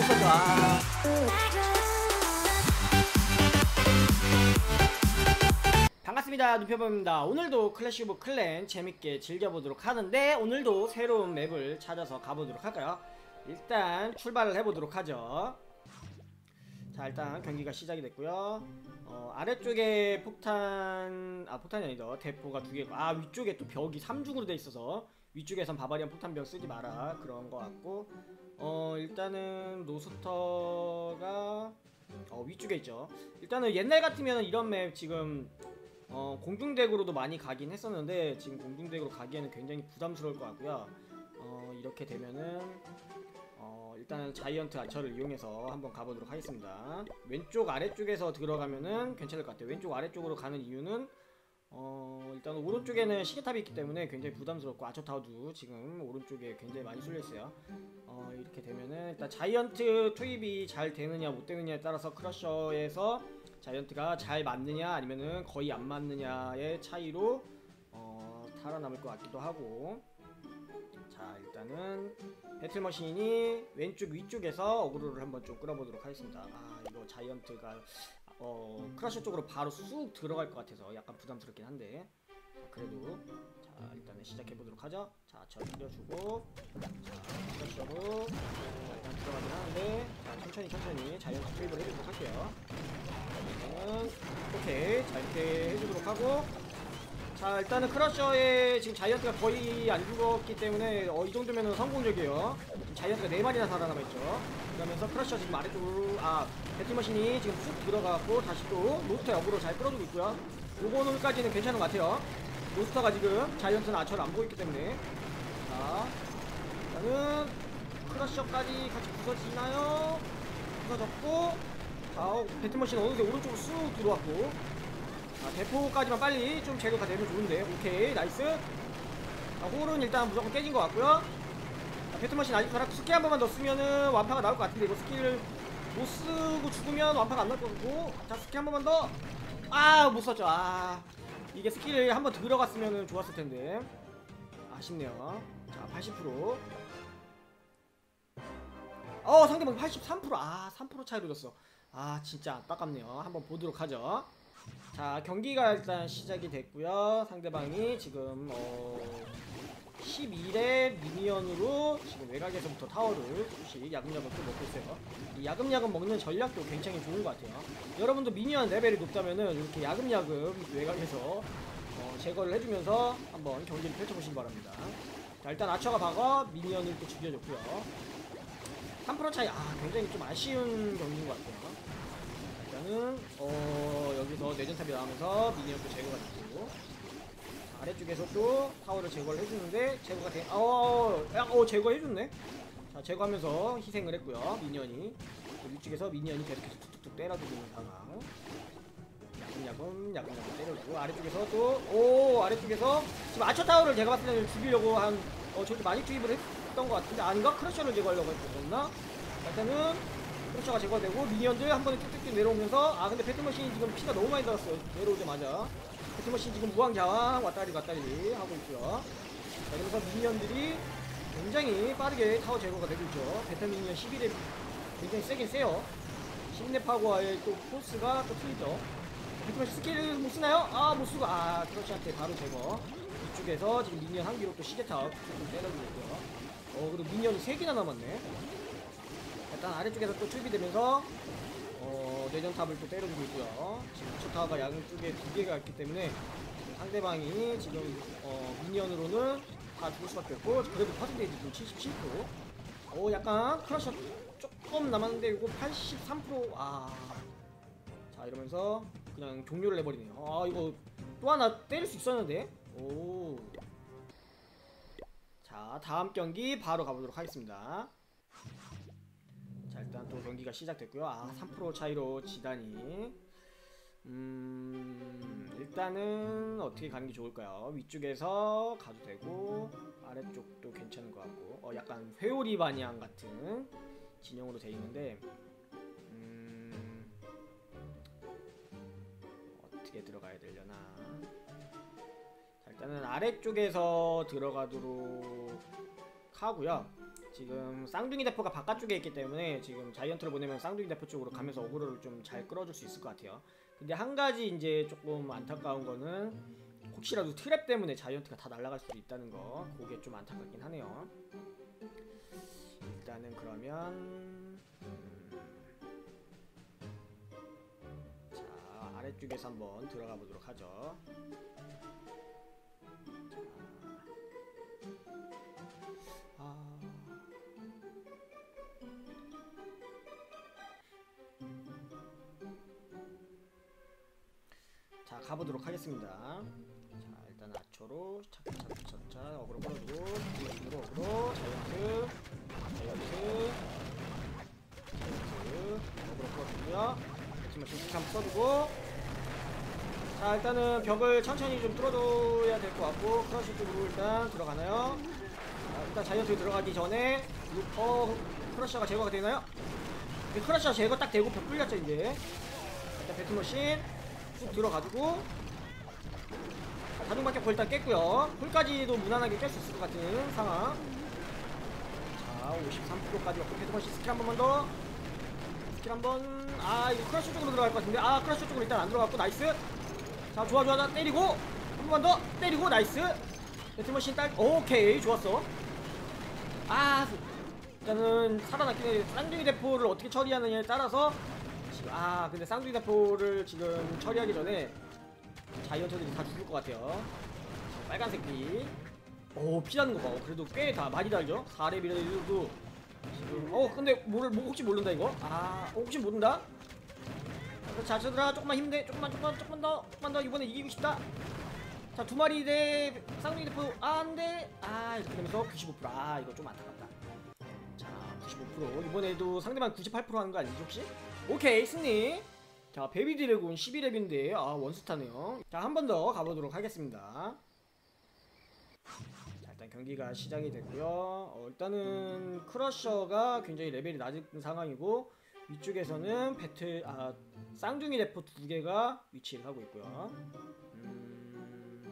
아. 반갑습니다. 누표범입니다. 오늘도 클래시 오브 클랜 재밌게 즐겨보도록 하는데 오늘도 새로운 맵을 찾아서 가보도록 할까요? 일단 출발을 해보도록 하죠. 자 일단 경기가 시작이 됐고요. 어, 아래쪽에 폭탄 아 폭탄이 아니다 대포가 두 개고 아 위쪽에 또 벽이 3중으로 돼 있어서 위쪽에선 바바리안 폭탄병 쓰지 마라 그런 거 같고 어 일단은 노스터가 어 위쪽에 있죠. 일단은 옛날 같으면 이런 맵 지금 어, 공중덱으로도 많이 가긴 했었는데 지금 공중덱으로 가기에는 굉장히 부담스러울 것 같고요. 어, 이렇게 되면은 어, 일단은 자이언트 아처를 이용해서 한번 가보도록 하겠습니다. 왼쪽 아래쪽에서 들어가면은 괜찮을 것 같아요. 왼쪽 아래쪽으로 가는 이유는 어, 일단 오른쪽에는 시계탑이 있기 때문에 굉장히 부담스럽고 아처타워도 지금 오른쪽에 굉장히 많이 쏠려 있어요. 어, 이렇게 되면은 일단 자이언트 투입이 잘 되느냐 못 되느냐에 따라서 크러셔에서 자이언트가 잘 맞느냐 아니면은 거의 안 맞느냐의 차이로 어, 살아남을 것 같기도 하고 자 일단은 배틀머신이 왼쪽 위쪽에서 어그로를 한번 좀 끌어보도록 하겠습니다 아 이거 자이언트가 어 크러셔 쪽으로 바로 쑥 들어갈 것 같아서 약간 부담스럽긴 한데. 자, 그래도 자 일단은 시작해 보도록 하죠. 자저 올려주고 자 크러셔로 자 일단 들어가긴 하는데. 자 천천히 천천히. 자이언트 투입을 해주도록 할게요. 오케이. 자 이렇게 해주도록 하고 자 일단은 크러셔에 지금 자이언트가 거의 안 죽었기 때문에 어, 이 정도면은 성공적이에요. 지금 자이언트가 4마리나 살아남아있죠. 그러면서 크러셔 지금 아래쪽으로 아 배틀머신이 지금 쑥 들어가고 다시 또 로스터 역으로 잘 끌어주고 있고요. 요거는까지는 괜찮은 것 같아요. 로스터가 지금 자이언트는 아처를 안 보고 있기 때문에. 자 일단은 크러셔까지 같이 부서지나요? 부서졌고 자 어, 배틀머신 어느새 오른쪽으로 쑥 들어왔고 자 대포까지만 빨리 좀 제거가 되면 좋은데 오케이 나이스. 자 홀은 일단 무조건 깨진 것 같고요. 자 배틀머신 아직 살았고 스킬 한 번만 더 쓰면은 완파가 나올 것 같은데 이거 스킬을 못 쓰고 죽으면 완파가 안 나올 거고. 자 스킬 한 번만 더 아 못 썼죠. 아 이게 스킬이 한번 들어갔으면 좋았을 텐데. 아쉽네요. 자80% 어 상대방 83%아 3% 차이로 졌어. 아 진짜 안타깝네요. 한번 보도록 하죠 자 경기가 일단 시작이 됐고요. 상대방이 지금 어 11의 미니언으로 지금 외곽에서부터 타워를 조금씩 야금야금 또 먹고 있어요. 이 야금야금 먹는 전략도 굉장히 좋은 것 같아요. 여러분도 미니언 레벨이 높다면은 이렇게 야금야금 외곽에서 어, 제거를 해주면서 한번 경기를 펼쳐보시기 바랍니다. 자 일단 아처가 박아 미니언을 또 죽여줬고요. 3% 차이 아 굉장히 좀 아쉬운 경기인 것 같아요 일단은 어 여기서 내전탑이 나오면서 미니언도 제거가 됐고 아래쪽에서 또 타워를 제거를 해주는데 제거가 돼. 어, 야, 어 제거해줬네. 자 제거하면서 희생을 했고요. 미니언이 또 위쪽에서 미니언이 계속해서 툭툭툭 때려주고 있는 상황. 야금야금 야금야금 때려주고 아래쪽에서 또오 아래쪽에서 지금 아처 타워를 제가 봤을 때는 죽이려고 한 어 저기 많이 투입을 했던 것 같은데 아닌가 크러셔를 제거하려고 했었나? 일단은 크러셔가 제거되고 미니언들 한 번에 툭툭툭 내려오면서 아 근데 배트머신이 지금 피가 너무 많이 들었어요. 내려오자마자. 배트머신 지금 무한자왕 왔다리 갔다리 하고 있고요. 자 그래서 미니언들이 굉장히 빠르게 타워 제거가 되고 있죠. 배트 미니언 11에 굉장히 세긴 세요. 10렙하고의 또 포스가 또 틀리죠. 배트머신 스킬을 못 쓰나요? 아 못 쓰고. 아 크러쉬한테 바로 제거. 이쪽에서 지금 미니언 한 기로 또 시계탑 좀 때려주고 있고요. 어 그리고 미니언이 3개나 남았네 일단 아래쪽에서 또 투입이 되면서 어, 내전탑을 또 때려주고 있고요. 지금 초타가 양쪽에 두 개가 있기 때문에 상대방이 지금 어, 미니언으로는 다 죽을 수밖에 없고 그래도 퍼센테이지 지금 77%. 어, 약간 크러셔 조금 남았는데 이거 83%. 아, 자 이러면서 그냥 종료를 해버리네요. 아 이거 또 하나 때릴 수 있었는데. 오. 자 다음 경기 바로 가보도록 하겠습니다. 자 일단 또 경기가 시작됐고요. 아 3% 차이로 지다니 음 일단은 어떻게 가는 게 좋을까요? 위쪽에서 가도 되고 아래쪽도 괜찮은 것 같고. 어 약간 회오리 반향 같은 진영으로 돼 있는데 음 어떻게 들어가야 되려나. 자 일단은 아래쪽에서 들어가도록 하고요. 지금 쌍둥이 대포가 바깥쪽에 있기 때문에 지금 자이언트를 보내면 쌍둥이 대포 쪽으로 가면서 어그로를 좀 잘 끌어줄 수 있을 것 같아요. 근데 한 가지 이제 조금 안타까운 거는 혹시라도 트랩 때문에 자이언트가 다 날아갈 수도 있다는 거 그게 좀 안타깝긴 하네요. 일단은 그러면 음, 자 아래쪽에서 한번 들어가 보도록 하죠. 자 가보도록 하겠습니다. 자 일단 아초로 차차차차 어그로 끌어주고 뒤로 어그로 자이언트 자이언트 자이언트 어그로 끌어주고요. 지금 한번 써주고 자 일단은 벽을 천천히 좀 뚫어줘야 될 것 같고 크러쉬 쪽으로 일단 들어가나요? 자, 일단 자이언트 들어가기 전에 루- 어 크러쉬가 제거가 되나요? 네, 크러쉬가 제거 딱 되고 벽 뚫렸죠 이제 일단 배트머신 쑥 들어가지고. 다중밖에 일단 깼고요. 홀까지도 무난하게 깰 수 있을 것 같은 상황. 자 53%까지 왔고 배트머신 스킬 한 번만 더. 스킬 한번. 아 이거 크러쉬 쪽으로 들어갈 것 같은데. 아 크러쉬 쪽으로 일단 안 들어갔고 나이스. 자 좋아 좋아. 자, 때리고 한 번만 더 때리고 나이스. 배트머신 딸 오케이 좋았어. 아 일단은 살아났긴 해. 쌍둥이 대포를 어떻게 처리하느냐에 따라서 지금. 아 근데 쌍둥이 대포를 지금 처리하기 전에 자이언트들이 다 죽을 것 같아요. 빨간색 피오 피라는 거봐. 어, 그래도 꽤 다 많이 달죠? 4렙이라도. 지금 어 근데 모를 뭐 혹시 모른다 이거? 아 어, 혹시 모른다? 자 저들아 조금만 힘내. 조금만 조금만 조금만 더. 조금만 더. 이번에 이기고 싶다. 자 두 마리 대 쌍둥이 대포. 아 안돼. 아 이렇게 되면서 95%아 이거 좀 안타깝다. 자 95% 이번에도 상대방 98% 하는 거 아니지 혹시? 오케이 승리. 자 베비 드래곤 11렙인데 아 원스타네요. 자 한 번 더 가보도록 하겠습니다. 자 일단 경기가 시작이 됐고요. 어, 일단은 크러셔가 굉장히 레벨이 낮은 상황이고 위쪽에서는 배틀 아 쌍둥이 대포 두 개가 위치를 하고 있고요. 음,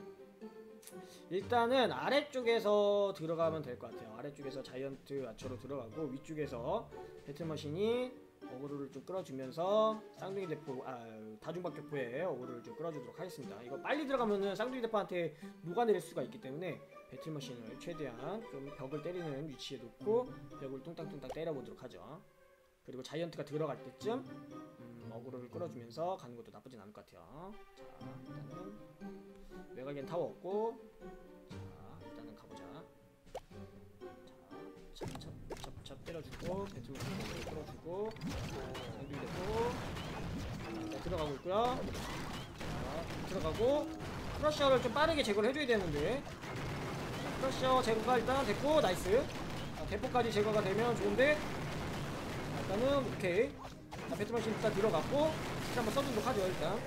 일단은 아래쪽에서 들어가면 될 것 같아요. 아래쪽에서 자이언트 아처로 들어가고 위쪽에서 배틀머신이 어그로를 좀 끌어주면서 쌍둥이 대포 아 다중박격포에 어그로를 좀 끌어주도록 하겠습니다. 이거 빨리 들어가면은 쌍둥이 대포한테 녹아내릴 수가 있기 때문에 배틀머신을 최대한 좀 벽을 때리는 위치에 놓고 벽을 뚱땅뚱땅 때려보도록 하죠. 그리고 자이언트가 들어갈 때쯤 음, 어그로를 끌어주면서 가는 것도 나쁘진 않을 것 같아요. 자 일단은 외곽엔 타워 없고 때려주고 배트머신 끌어주고 상중이 됐고. 자, 들어가고 있고요. 자 들어가고. 크러셔를 좀 빠르게 제거를 해줘야 되는데. 자, 크러셔 제거가 일단 됐고 나이스. 자, 대포까지 제거가 되면 좋은데. 자, 일단은 오케이. 자, 배트머신 일단 들어갔고 스킬 한번 써주도록 하죠 일단.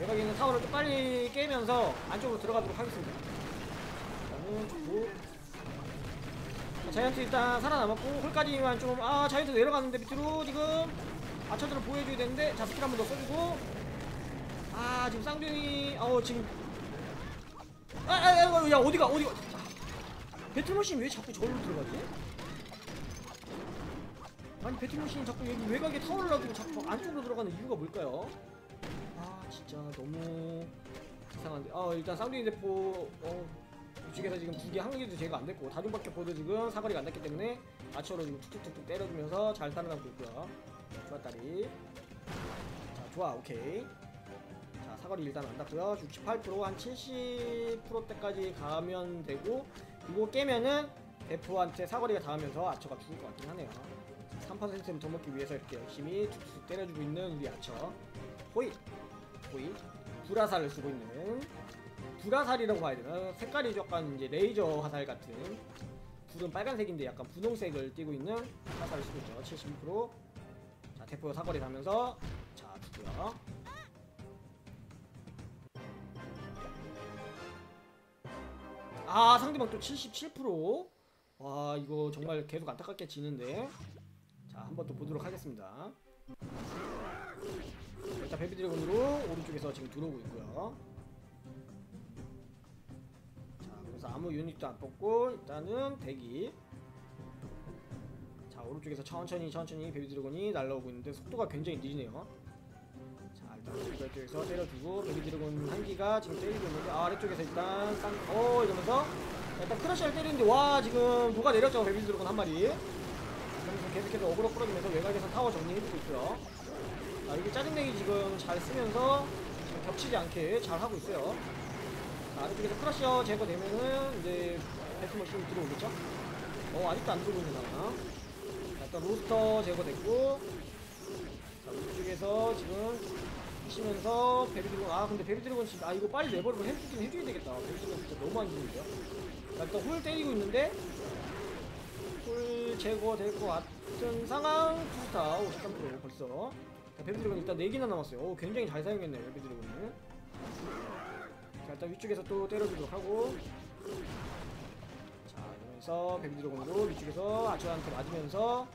외곽에 있는 타워를 좀 빨리 깨면서 안쪽으로 들어가도록 하겠습니다. 일단은 좋고 자, 자이언트 일단 살아남았고 홀까지만 좀 아 자이언트 내려가는데 밑으로 지금 아처들을 보여줘야 되는데 자 스킬 한 번 더 써주고. 아 지금 쌍둥이 어 지금. 아아야 야, 어디가 어디가. 아, 배틀머신 왜 자꾸 저기로 들어가지? 아니 배틀머신 자꾸 여기 외곽에 놔두고 자꾸 안쪽으로 들어가는 이유가 뭘까요? 아 진짜 너무 이상한데. 아 일단 쌍둥이 대포 어 이쪽에서 지금 두 개 한 개도 제가 안 됐고 다중밖에 보도 지금 사거리가 안 됐기 때문에 아처로 지금 툭툭툭툭 때려주면서 잘 살아나고 있고요. 좋았다리 자 좋아 오케이. 자 사거리 일단 안 닿고요. 68%한 70%대까지 가면 되고 이거 깨면은 대포한테 사거리가 닿으면서 아처가 죽을 것 같긴 하네요. 3%는 더 먹기 위해서 이렇게 열심히 툭툭 때려주고 있는 우리 아처. 호잇 호잇 불화살을 쓰고 있는 불화살이라고 봐야 되나? 색깔이 약간 이제 레이저 화살 같은 불은 빨간색인데 약간 분홍색을 띠고 있는 화살을 쓰고 있죠. 72%자 대포 사거리 가면서 자 죽고요 아 상대방 또 77%와 이거 정말 계속 안타깝게 지는데. 자 한번 또 보도록 하겠습니다. 일단 베비 드래곤으로 오른쪽에서 지금 들어오고 있고요. 자 그래서 아무 유닛도 안 뽑고 일단은 대기. 자 오른쪽에서 천천히 천천히 베비 드래곤이 날라오고 있는데 속도가 굉장히 느리네요. 자 일단 오른쪽 쪽에서 때려주고 베비 드래곤 한기가 지금 때리고 있는데 아, 아래쪽에서 일단 쌍어 이러면서 일단 크러쉬를 때리는데 와 지금 누가 내렸죠? 베비 드래곤 한 마리. 그러면서 계속해서 어그로 끌어주면서 외곽에서 타워 정리해주고 있고요. 자 여기 짜증내기 지금 잘 쓰면서 지금 겹치지 않게 잘 하고 있어요. 자, 아래쪽에서 크러쉬어 제거되면은 이제 배트머신이 들어오겠죠? 어 아직도 안 상황 자, 일단 로스터 제거됐고 자 위쪽에서 지금 치면서 베비드래곤 아 근데 베비드래곤 진짜 아 이거 빨리 내버리고 해주긴 해줘야 되겠다. 베비드래곤 진짜 너무 안 좋은데요 자 일단 홀 때리고 있는데 홀 제거될 것 같은 상황 투스타 53% 벌써. 자 베비드래곤 일단 4개나 남았어요. 오 굉장히 잘 사용했네요 베비드래곤을 자 일단 위쪽에서 또 때려주도록 하고. 자 이러면서 베비드래곤으로 위쪽에서 아처한테 맞으면서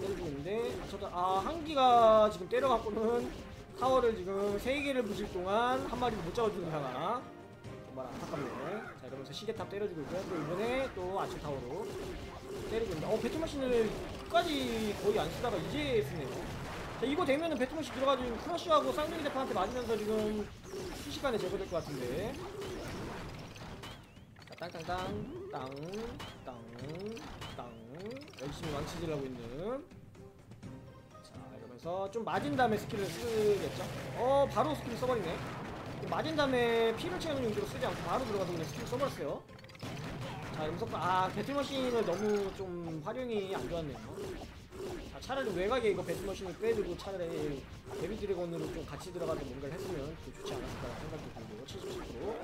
때려주고 있는데 아처도 아 한기가 지금 때려갖고는 타워를 지금 3개를 부실 동안 한 마리도 못 잡아주는 상황. 정말 안타깝네 자 이러면서 시계탑 때려주고 있고요. 또 이번에 또 아처 타워로 때리고 있는데 어 배트머신을 끝까지 거의 안 쓰다가 이제 쓰네요. 자 이거 되면은 배트머신 들어가지고 크러쉬하고 쌍둥이 대파한테 맞으면서 지금 순식간에 제거될 것 같은데. 자 땅땅땅 땅땅땅. 열심히 왕치질 하고 있는. 자 이러면서 좀 맞은 다음에 스킬을 쓰겠죠? 어 바로 스킬 써버리네. 맞은 다음에 피를 채우는 용도로 쓰지 않고 바로 들어가서 그냥 스킬 써버렸어요. 자 이러면서 아 배틀머신을 너무 좀 활용이 안 좋았네요 아, 차라리 외곽에 이거 배틀머신을 빼두고 차라리 데비 드래곤으로 좀 같이 들어가서 뭔가를 했으면 더 좋지 않았을까 생각도 들고 77%.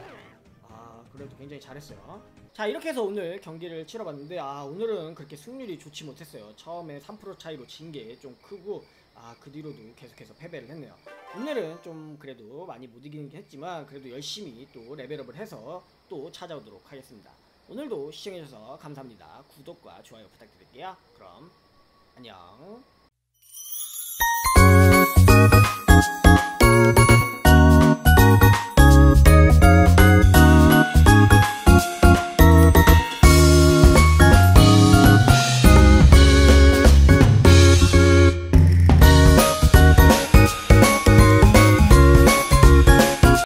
아 그래도 굉장히 잘했어요. 자 이렇게 해서 오늘 경기를 치러봤는데 아 오늘은 그렇게 승률이 좋지 못했어요. 처음에 3% 차이로 진 게 좀 크고 아 그 뒤로도 계속해서 패배를 했네요. 오늘은 좀 그래도 많이 못 이기긴 했지만 그래도 열심히 또 레벨업을 해서 또 찾아오도록 하겠습니다. 오늘도 시청해주셔서 감사합니다. 구독과 좋아요 부탁드릴게요. 그럼 안녕.